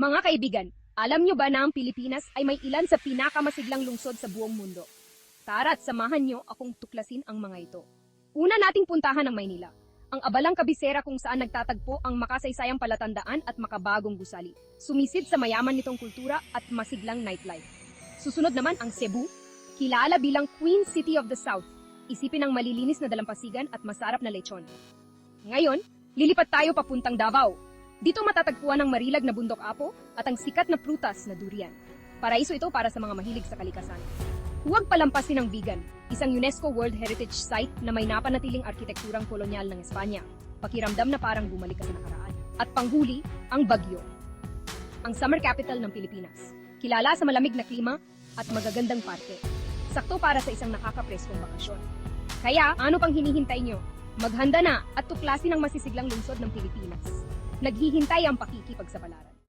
Mga kaibigan, alam nyo ba na ang Pilipinas ay may ilan sa pinakamasiglang lungsod sa buong mundo? Tara't samahan nyo akong tuklasin ang mga ito. Una nating puntahan ang Maynila, ang abalang kabisera kung saan nagtatagpo ang makasaysayang palatandaan at makabagong gusali. Sumisid sa mayaman nitong kultura at masiglang nightlife. Susunod naman ang Cebu, kilala bilang Queen City of the South. Isipin ang malilinis na dalampasigan at masarap na lechon. Ngayon, lilipat tayo papuntang Davao. Dito matatagpuan ang marilag na bundok apo at ang sikat na prutas na durian. Paraiso ito para sa mga mahilig sa kalikasan. Huwag palampasin ang vegan, isang UNESCO World Heritage Site na may napanatiling arkitekturang kolonyal ng Espanya. Pakiramdam na parang bumalik ka sa nakaraan. At panghuli, ang Bagyo. Ang summer capital ng Pilipinas. Kilala sa malamig na klima at magagandang parke. Sakto para sa isang nakakapreskong bakasyon. Kaya, ano pang hinihintay nyo? Maghanda na at tuklasin ang masisiglang lungsod ng Pilipinas. Naghihintay ang pakikipagsapalaran.